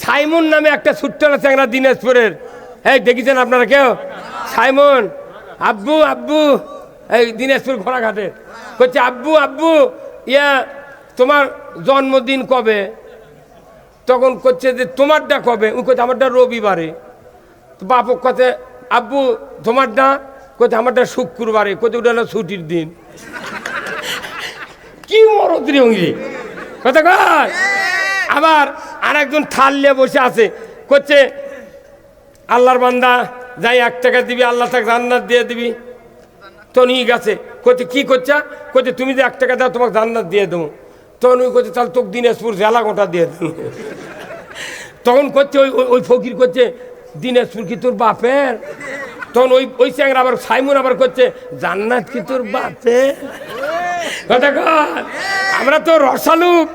Simon নামে একটা ছোট্ট চ্যাংরা দিনাজপুরের। এই দেখেছেন আপনারা কেউ? সাইমন আব্বু আব্বু এই দিনাজপুর ঘোড়াঘাটে। করছে আব্বু আব্বু ইয়া তোমার জন্মদিন কবে? তখন করছে যে তোমারটা কবে? ও করছে আমারটা রবিবারে। তো বাপক কাছে আব্বু তোমারটা? কোথায় আমারটা শুক্রবারে। কোথায় ওটা হলো ছুটির দিন। কি মরদ রে অঙ্গি? কথা কয়? আবার আর একজন থাল নিয়ে বসে আছে করছে আল্লাহর বান্দা, যাই এক টাকা দিবি, আল্লাহ তাকে জান্নাত দিয়ে দিবি। তো নিয়ে গেছে করছে কি করছে করছে তুমি যে এক টাকা দাও, তোমাকে জান্নাত দিয়ে দেবো। ওই করছে তাহলে তোকে দিনাজপুর জেলা গোটা দিয়ে দেবো। তখন করছে ওই, ওই- ফকির করছে দিনাজপুর কি তোর বাপের? তখন ওই ওই চ্যাংরা আবার, সাইমন আবার করছে জান্নাত কি তোর বাপের? কথা আমরা তো রসালু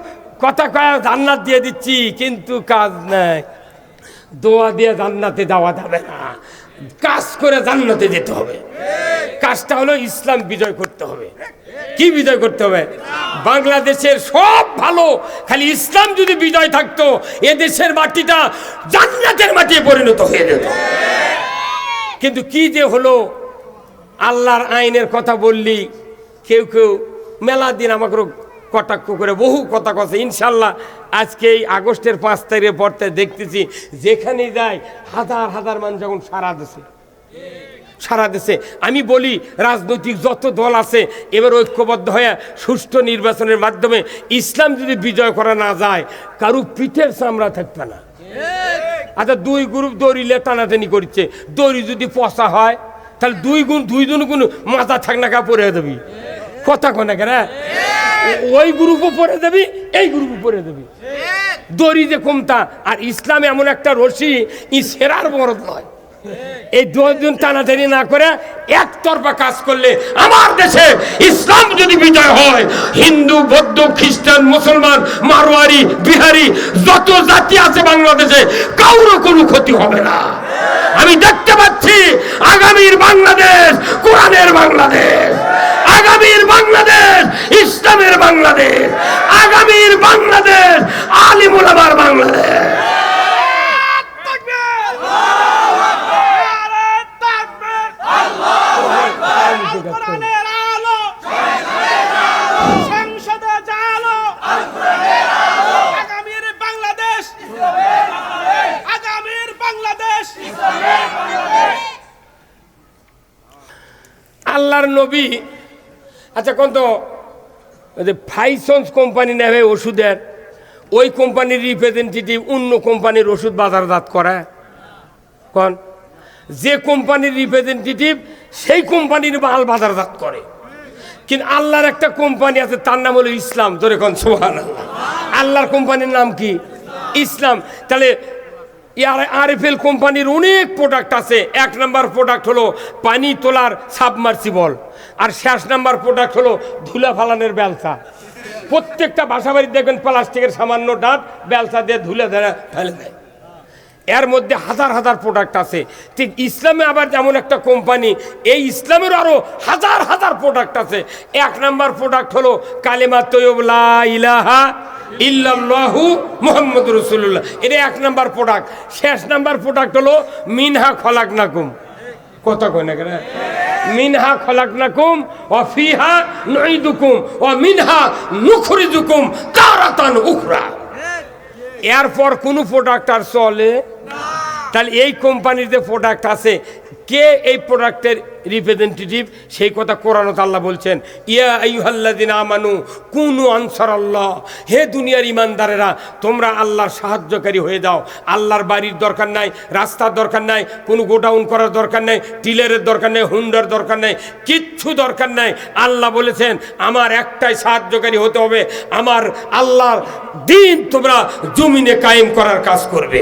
কথা কয় জান্নাত দিয়ে দিচ্ছি, কিন্তু কাজ নাই। দোয়া দিয়ে জান্নাতে যাওয়া যাবে না। কাজ করে জান্নাতে যেতে হবে। কাজটা হলো ইসলাম বিজয় করতে হবে। কি বিজয় করতে হবে? বাংলাদেশের সব ভালো, খালি ইসলাম যদি বিজয় থাকতো, এদেশের দেশের মাটিটা জান্নাতের মাটি পরিণত হয়ে যেত। কিন্তু কি যে হলো, আল্লাহর আইনের কথা বললি, কেউ কেউ মেলা দিন আমাকে কটাক্ষ করে বহু কথা কথা ইনশাল্লাহ আজকে এই আগস্টের পাঁচ তারিখে পড়তে দেখতেছি যেখানে যায় হাজার হাজার মানুষ যখন সারা দেশে সারা দেশে আমি বলি, রাজনৈতিক যত দল আছে, এবার ঐক্যবদ্ধ হয়ে সুষ্ঠু নির্বাচনের মাধ্যমে ইসলাম যদি বিজয় করা না যায়, কারু পিঠের চামড়া থাকবে না। আচ্ছা দুই গ্রুপ দড়িলে টানাটানি করছে। দড়ি যদি পচা হয়, তাহলে দুই গুণ, দুই জন গুণ মাথা থাকনা কা পরে দেবি কথা কনে কেন? ওই গ্রুপও পরে দেবি এই গ্রুপও পরে দেবি। দড়ি যে কমতা আর ইসলাম এমন একটা রশি ই সেরার বরদ নয়। এই দুজন টানাটানি না করে একতরফা কাজ করলে আমার দেশে ইসলাম যদি বিজয় হয় হিন্দু বৌদ্ধ খ্রিস্টান মুসলমান মারোয়ারি বিহারি যত জাতি আছে বাংলাদেশে কারও কোনো ক্ষতি হবে না। আমি দেখতে পাচ্ছি আগামীর বাংলাদেশ কোরআনের বাংলাদেশ। আগামীর বাংলাদেশ ইসলামের বাংলাদেশ আগামীর বাংলাদেশ আলিমুল আমার বাংলাদেশ কোরআনের আলো সংসদে জালো আগামীর বাংলাদেশ আগামীর বাংলাদেশ আল্লাহর নবী আচ্ছা কোন তো? যে ফাইসন্স কোম্পানি নেবে ওষুধের, ওই কোম্পানির রিপ্রেজেন্টেটিভ অন্য কোম্পানির ওষুধ বাজারজাত করে। কোন? যে কোম্পানির রিপ্রেজেন্টেটিভ সেই কোম্পানির মাল বাজারজাত করে। কিন্তু আল্লাহর একটা কোম্পানি আছে, তার নাম হলো ইসলাম। ধরে কোন সোহান আল্লাহর কোম্পানির নাম কি? ইসলাম। তাহলে আরএফএল কোম্পানির অনেক প্রোডাক্ট আছে। এক নাম্বার প্রোডাক্ট হলো পানি তোলার সাবমার্সিবল আর শেষ নাম্বার প্রোডাক্ট হলো ধুলা ফালানের বেলসা প্রত্যেকটা বাসা বাড়ি দেখবেন প্লাস্টিকের সামান্য ডাঁট বেলসা দিয়ে ধুলে ধরে ফেলে দেয়। এর মধ্যে হাজার হাজার প্রোডাক্ট আছে। ঠিক ইসলামে আবার যেমন একটা কোম্পানি, এই ইসলামের আরও হাজার হাজার প্রোডাক্ট আছে। এক নাম্বার প্রোডাক্ট হলো কালেমা তৈবলা ইলাহা ইল্লাল্লাহু মোহাম্মদ রসুল্লাহ এটা এক নাম্বার প্রোডাক্ট শেষ নাম্বার প্রোডাক্ট হলো, মিনহা খলাক নাকুম কত কয় না মিনহা খলাকনাকুম ও ফিহা নইদুকুম ও মিনহা নুখরিজুকুম তারাতান উখরা। এরপর কোনো প্রোডাক্ট আর চলে? তাহলে এই কোম্পানির যে প্রোডাক্ট আছে, কে এই প্রোডাক্টের রিপ্রেজেন্টেটিভ সেই কথা কোরআন আল্লাহ বলছেন, ইয়া আইহাল্লাদিন আমানু কুনু আনসার আল্লাহ হে দুনিয়ার ইমানদারেরা তোমরা আল্লাহর সাহায্যকারী হয়ে যাও। আল্লাহর বাড়ির দরকার নাই, রাস্তার দরকার নাই, কোনো গোডাউন করার দরকার নেই টিলারের দরকার নেই, হুন্ডার দরকার নেই, কিচ্ছু দরকার নাই। আল্লাহ বলেছেন, আমার একটাই সাহায্যকারী হতে হবে, আমার আল্লাহর দিন তোমরা জমিনে কায়েম করার কাজ করবে।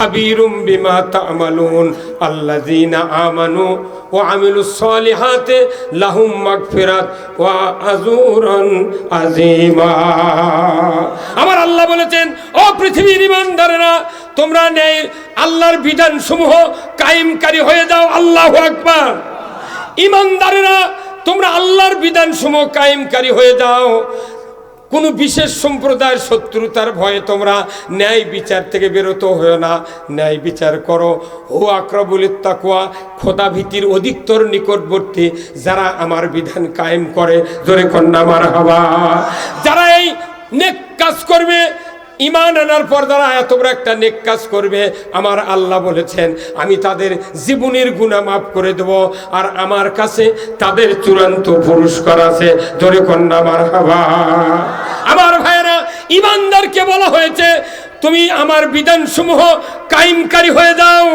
খাবীরুম বিমা তা'মালুন, আল্লাযীনা আমানু ওয়া আমিলুস সালিহাতি লাহুম মাগফিরাত ওয়া আজরুন আযীমা। আমার আল্লাহ বলেছেন, ও পৃথিবীর ইমানদারেরা তোমরা নেই আল্লাহর বিধান সমূহ কায়েমকারী হয়ে যাও, আল্লাহু আকবার। ইমানদারেরা তোমরা আল্লাহর বিধান সমূহ কায়েমকারী হয়ে যাও। কোনো বিশেষ সম্প্রদায়ের শত্রুতার ভয়ে তোমরা ন্যায় বিচার থেকে বেরোতে হয়েও না। ন্যায় বিচার করো। ও আক্রবুল তাকুয়া খোদা ভীতির অধিকতর নিকটবর্তী যারা আমার বিধান কায়েম করে। জোরে কন্যা মার হওয়া যারা এই নেক কাজ করবে ইমান আনার পর দ্বারা বড় একটা নেক কাজ করবে। আমার আল্লাহ বলেছেন, আমি তাদের জীবনের গুণা মাফ করে দেব, আর আমার কাছে তাদের চূড়ান্ত পুরস্কার আছে। ধরে কন্যা আমার হাবা আমার ভাইয়েরা, ইমানদারকে বলা হয়েছে তুমি আমার বিধানসমূহ কায়েমকারী হয়ে যাও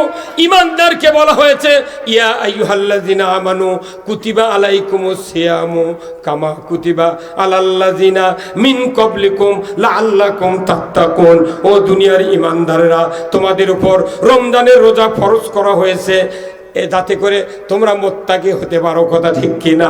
ইমানদারকে বলা হয়েছে, ইয়া আইয়ুহাল্লাযিনা আমানু কুতিবা আলাইকুমুস সিয়ামু কামা কুতিবা আলাল্লাযিনা মিন ক্বাবলিকুম লাআল্লাকুম তাত্তাকুন। ও দুনিয়ার ইমানদারেরা, তোমাদের উপর রমজানের রোজা ফরজ করা হয়েছে। এ যাতে করে তোমরা মোত্তাকি হতে পারো, কথা ঠিক কিনা?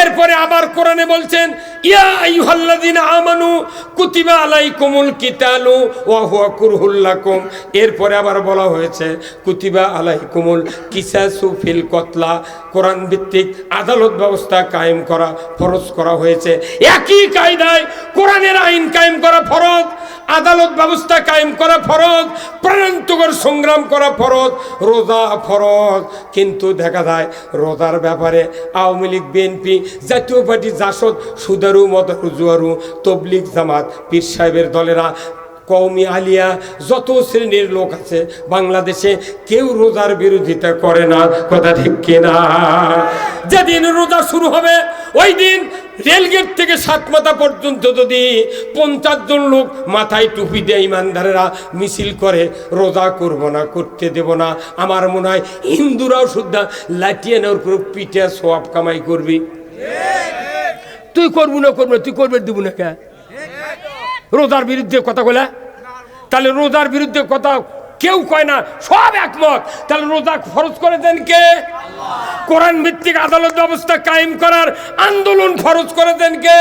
এরপরে আবার কোরআনে বলছেন, ইয়া আইয়ুহাল্লাযিনা আমানু কুতিবা আলাইকুমুল কিতালু ওয়া হুয়া কুরহুল লাকুম। এরপরে আবার বলা হয়েছে, কুতিবা আলাইকুমুল কিসাসু ফিল কতলা। কোরআন ভিত্তিক আদালত ব্যবস্থা কায়েম করা ফরজ করা হয়েছে। একই কায়দায় কোরআনের আইন কায়েম করা ফরজ। আদালত ব্যবস্থা কায়েম করা ফরজ, প্রাণান্তকর সংগ্রাম করা ফরজ, রোজা ফরজ। কিন্তু দেখা যায়, রোজার ব্যাপারে আওয়ামী লীগ বিএনপি জাতীয় পার্টি, জাসদ, সুদারু, মদারু, জুয়ারু তবলিক জামাত, পীর সাহেবের দলেরা কৌমি আলিয়া, যত শ্রেণির লোক আছে, বাংলাদেশে কেউ রোজার বিরোধিতা করে না, কথা ঠিক কিনা? যেদিন রোজা শুরু হবে, ওই দিন রেলগেট থেকে সাত মাথা পর্যন্ত যদি পঞ্চাশ জন লোক মাথায় টুপি দেয় ইমানদারেরা মিছিল করে, রোজা করব না, করতে দেব না, আমার মনে হয় হিন্দুরাও শুদ্ধা লাটিয়ে নেওয়ার করে পিঠে সোয়াব কামাই করবি। তুই করব না করব না, তুই করবে দিব না কে? রোজার বিরুদ্ধে কথা বলে। তাহলে রোজার বিরুদ্ধে কথা কেউ কয় না, সব একমত। তাহলে রোজা ফরজ করে দেন কে? কোরআন ভিত্তিক আদালত ব্যবস্থা কায়েম করার আন্দোলন ফরজ করে দেন কে?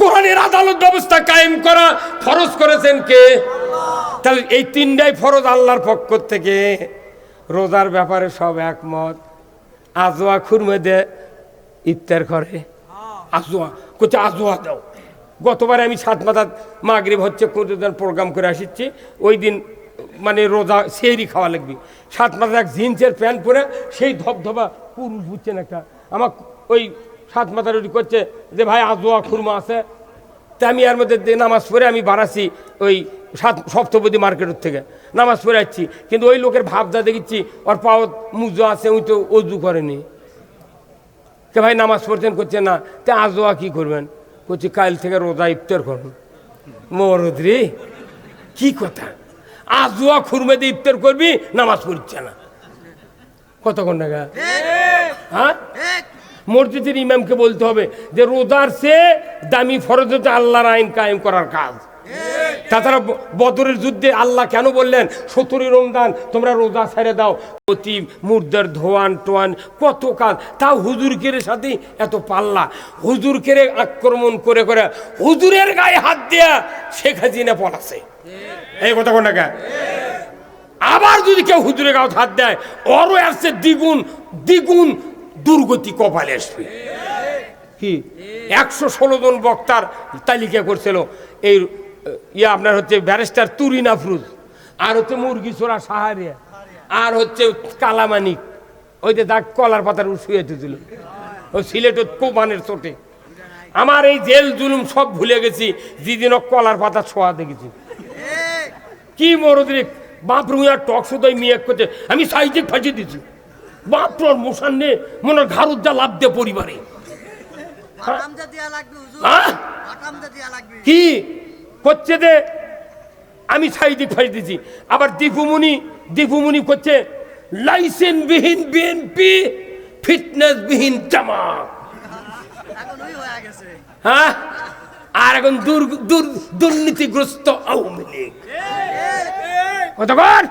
কোরআনের আদালত ব্যবস্থা কায়েম করা ফরজ করেছেন কে? তাহলে এই তিনটাই ফরজ আল্লাহর পক্ষ থেকে। রোজার ব্যাপারে সব একমত। আজোয়া খুরমে দে ইফতার করে। আজোয়া কোথায় আজোয়া দাও। গতবার আমি সাত মাথা মাগরিব হচ্ছে, কোনদিন প্রোগ্রাম করে আসিচ্ছি। ওই দিন মানে রোজা, সেহরি খাওয়া লাগবে। সাত মাথা এক জিন্সের প্যান্ট পরে সেই ধবধবা পুরুষ বুঝছেন একটা। আমার ওই সাত মাথা রুটি করছে যে, ভাই আজোয়া খুরমা আছে। তা আমি এর মধ্যে নামাজ পড়ে আমি বাড়াছি ওই সাত, সপ্তপদী মার্কেটের থেকে। নামাজ পড়ে যাচ্ছি কিন্তু ওই লোকের ভাবটা দেখেছি ওর পাও মুজো আছে ওই তো অজু করেনি। কে ভাই, নামাজ পড়ছেন করছে না। তে আজোয়া কি করবেন? করছি কাল থেকে রোজা ইফতার করুন মরদ রে কি কথা? আজুয়া খুরমে দিয়ে ইফতার করবি, নামাজ পড়ছে না। কতক্ষণ টাকা? হ্যাঁ? মসজিদের ইমামকে বলতে হবে যে, রোজার সে দামি ফরজ হচ্ছে আল্লাহর আইন কায়েম করার কাজ। তাছাড়া বদরের যুদ্ধে আল্লাহ কেন বললেন সতেরোই রমজান তোমরা রোজা ছেড়ে দাও। অতি মুর্দার ধোয়ান টোয়ান কত কাজ তাও হুজুর কেরে সাথে এত পাল্লা। হুজুর কেরে আক্রমণ করে করে হুজুরের গায়ে হাত দেয়া শেখ হাসিনা পলাছে। এই কথা কোন? আবার যদি কেউ হুজুরের গায়ে হাত দেয় ওরও আসছে দ্বিগুণ দ্বিগুণ দুর্গতি কপালে আসবে। কি? একশো ষোলো জন বক্তার তালিকা করছিল এই ইয়ে আপনার হচ্ছে ব্যারিস্টার তুরিন আফরুজ আর হচ্ছে মুরগি চোরা সাহারিয়া। আর হচ্ছে কালামানিক ওই যে দাগ কলার পাতার শুয়ে দিল ওই সিলেটের কোবানের চোটে। আমার এই জেল জুলুম সব ভুলে গেছি যেদিন কলার পাতা ছোঁয়া দেখেছি। কি মরদরে বাপ রুইয়ার টক শুধু মেয়ে করছে। আমি সাইজে ফাঁসি দিছি। বাপ তোর মোশান নে মনে ঘাড়ুর যা লাভ দে পরিবারে। হ্যাঁ? কি? করছে যে আমি সাইদিক ফাঁস দিছি আবার দীপুমণি দীপুমণি করছে লাইসেন্স বিহীন বিএনপি ফিটনেস বিহীন হয়ে আর এখন দুর দুর দুর্নীতিগ্রস্ত আওয়ামী লীগ। কতক্ষণ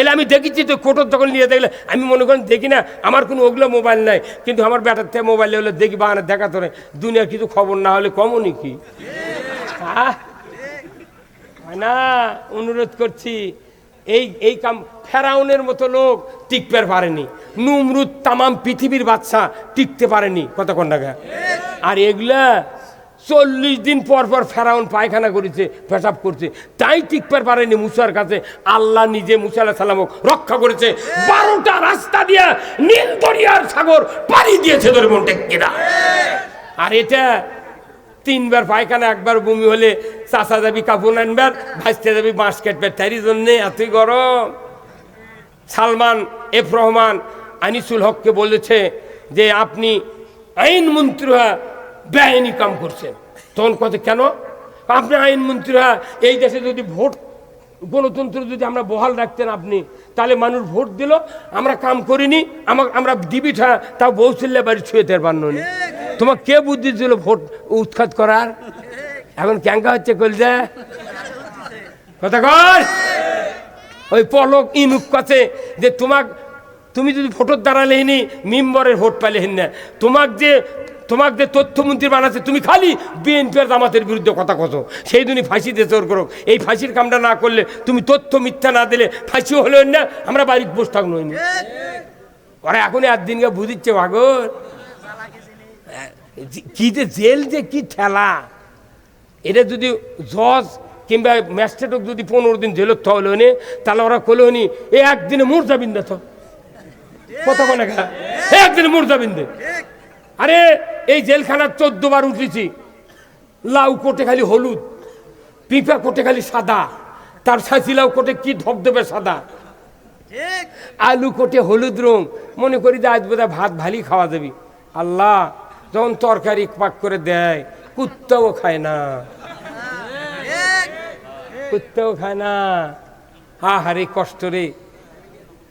এলে আমি দেখেছি তো কোটোর তখন নিয়ে দেখলে। আমি মনে করেন দেখি না আমার কোনো ওগুলো মোবাইল নাই। কিন্তু আমার ব্যাটার থেকে মোবাইল হলে দেখি বাহানা দেখা তোরে দুনিয়ার কিছু খবর না হলে কমনই কি হয়? না, অনুরোধ করছি, এই এই কাম, ফেরাউনের মতো লোক টিকতে পারেনি। নুমরুদ তামাম পৃথিবীর বাচ্চা টিকতে পারেনি। কতক্ষণ টাকা আর এগুলা চল্লিশ দিন পর পর ফেরাউন পায়খানা করেছে, পেশাব করছে। তাই টিকতে পারেনি মুসার কাছে। আল্লাহ নিজে মুসা সাল্লামক রক্ষা করেছে। বারোটা রাস্তা দিয়ে নীল দরিয়ার সাগর পাড়ি দিয়েছে তোর মন টেকিরা আর এটা তিনবার পায়খানা, একবার বমি হলে চাষা যাবি কাপড় আনবার ভাজতে যাবি বাঁশ কাটবে তারই জন্যে এতই গরম। সালমান, এফ রহমান, আনিসুল হককে বলেছে যে আপনি আইন মন্ত্রী বেআইনি কাম করছেন। তখন কত কেন? আপনি আইন মন্ত্রী এই দেশে যদি ভোট, গণতন্ত্র যদি আমরা বহাল রাখতেন আপনি, তাহলে মানুষ ভোট দিল, আমরা কাম করিনি আমার আমরা দিবি ঠা তাও বৌসল্যা বাড়ি ছুঁয়ে তের পারনি তোমার কে বুদ্ধি দিল ভোট উৎখাত করার? এখন ক্যাঙ্কা হচ্ছে কলজা কথা কর। ওই পলক ইনুক কাছে যে তোমাক তুমি যদি ভোটের দাঁড়ালে নি মেম্বরের ভোট পালে হেন না। তোমাক যে তোমাক যে তথ্যমন্ত্রী বানাচ্ছে, তুমি খালি বিএনপি আর জামাতের বিরুদ্ধে কথা কত সেই দিনই ফাঁসি দিয়ে জোর করো এই ফাঁসির কামটা না করলে তুমি তথ্য মিথ্যা না দিলে ফাঁসি হলো না। আমরা বাড়িতে বসে থাকল ওরা এখন আর দিনকে বুঝিচ্ছে, ভাগর। কি যে জেল যে কি ঠেলা। এটা যদি জজ কিংবা ম্যাজিস্ট্রেটক যদি পনেরো দিন জেলত থলে নে তাহলে ওরা কলে নি এ একদিনে মুরজাবিন দে তো কত মানে এ একদিনে মুরজাবিন দে আরে এই জেলখানার চোদ্দ বার উঠেছি। লাউ কোটে খালি হলুদ পিঁপা কোটে খালি সাদা তার সাথী লাউ কোটে কি ধবধবে সাদা। আলু কোটে হলুদ রং মনে করি যে আজ বোধহয় ভাত ভালি খাওয়া যাবি। আল্লাহ যখন তরকারি পাক করে দেয়, কুত্তাও খায় না। কুত্তাও খায় না। হা হারে কষ্ট রে।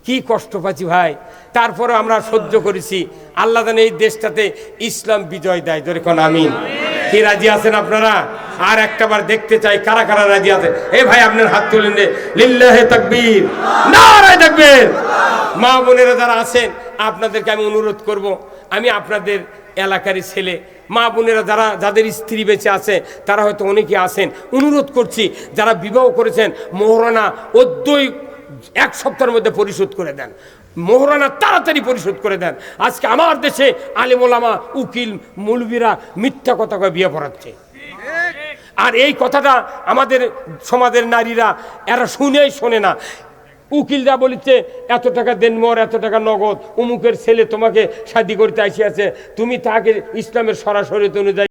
কি কষ্ট পাচ্ছি ভাই। তারপরে আমরা সহ্য করেছি। আল্লাহ এই দেশটাতে ইসলাম বিজয় দেয়। ধরে কোন আমিন। কি রাজি আছেন আপনারা? আর একটাবার দেখতে চাই। কারা কারা রাজি আছে? এ ভাই, আপনার হাত তুলেন লিল্লাহে তাকবীর। নারায় তাকবীর। মা বোনেরা যারা আছেন, আপনাদেরকে আমি অনুরোধ করব। আমি আপনাদের এলাকারই ছেলে। মা বোনেরা যারা, যাদের স্ত্রী বেঁচে আছে, তারা হয়তো অনেকে আছেন। অনুরোধ করছি, যারা বিবাহ করেছেন, মোহরানা অদ্বৈ এক সপ্তাহের মধ্যে পরিশোধ করে দেন। মোহরানা তাড়াতাড়ি পরিশোধ করে দেন। আজকে আমার দেশে আলিমোলামা উকিল, মুলবিরা মিথ্যা কথা কয়ে বিয়ে পড়াচ্ছে। আর এই কথাটা আমাদের সমাজের নারীরা, এরা শুনেই শোনে না। উকিলরা বলিতে এত টাকা দেন মর, এত টাকা নগদ, অমুকের ছেলে তোমাকে শাদি করতে আসিয়াছে। তুমি তাকে ইসলামের সরাসরি অনুযায়ী